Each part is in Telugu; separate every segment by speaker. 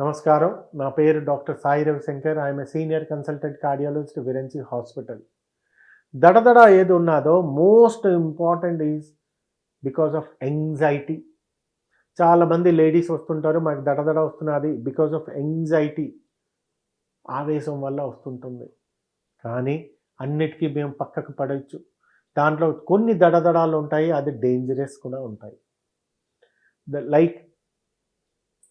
Speaker 1: నమస్కారం. నా పేరు doctor Sai Ravishankar. I'm senior consultant cardiologist Virinchi hospital. దడదడ ఏది ఉన్నదో most important is because of anxiety చాలామంది లేడీస్ వస్తుంటారు మాకు దడదడ వస్తున్నది బికాస్ ఆఫ్ ఎంగ్జైటీ ఆవేశం వల్ల వస్తుంటుంది. కానీ అన్నిటికీ మేము పక్కకు పడవచ్చు దాంట్లో కొన్ని దడదడాలు ఉంటాయి అది డేంజరస్ కూడా ఉంటాయి. ద లైక్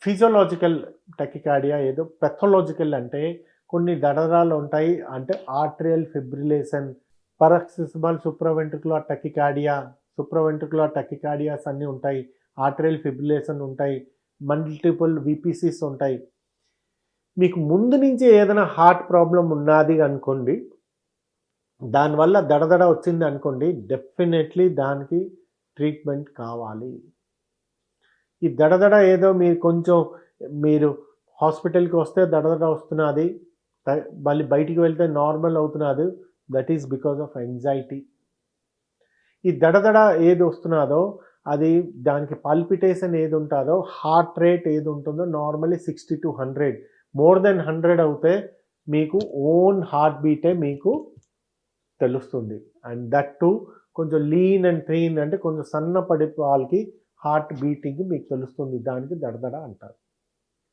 Speaker 1: ఫిజియోలాజికల్ టెకికార్డియా ఏదో పెథలాజికల్ అంటే కొన్ని దడదడాలు ఉంటాయి. అంటే ఆర్ట్రియల్ ఫిబ్రిలేషన్ పరక్సిస్మల్ సుప్రవెంట్రుకులర్ టెకికార్డియా సుప్రవెంట్రుకులర్ టెకికార్డియాస్ అన్నీ ఉంటాయి. ఆర్ట్రియల్ ఫిబ్రిలేషన్ ఉంటాయి. మల్టిపుల్ విపిసిస్ ఉంటాయి. మీకు ముందు నుంచి ఏదైనా హార్ట్ ప్రాబ్లం ఉన్నది అనుకోండి దానివల్ల దడదడ వచ్చింది అనుకోండి డెఫినెట్లీ దానికి ట్రీట్మెంట్ కావాలి. ఈ దడదడ ఏదో మీరు కొంచెం మీరు హాస్పిటల్కి వస్తే దడదడ వస్తున్నది మళ్ళీ బయటికి వెళ్తే నార్మల్ అవుతున్నది that is because of anxiety ఈ దడదడ ఏది వస్తున్నదో అది దానికి పాల్పిటేషన్ ఏది ఉంటుందో హార్ట్ రేట్ ఏది ఉంటుందో normally sixty to hundred more than hundred అవుతే మీకు ఓన్ హార్ట్ బీటే మీకు తెలుస్తుంది. అండ్ దట్ టు కొంచెం లీన్ అండ్ ట్రీన్ అంటే కొంచెం సన్నపడి వాళ్ళకి హార్ట్ బీటింగ్ మీకు తెలుస్తుంది. దానికి దడదడ అంటారు.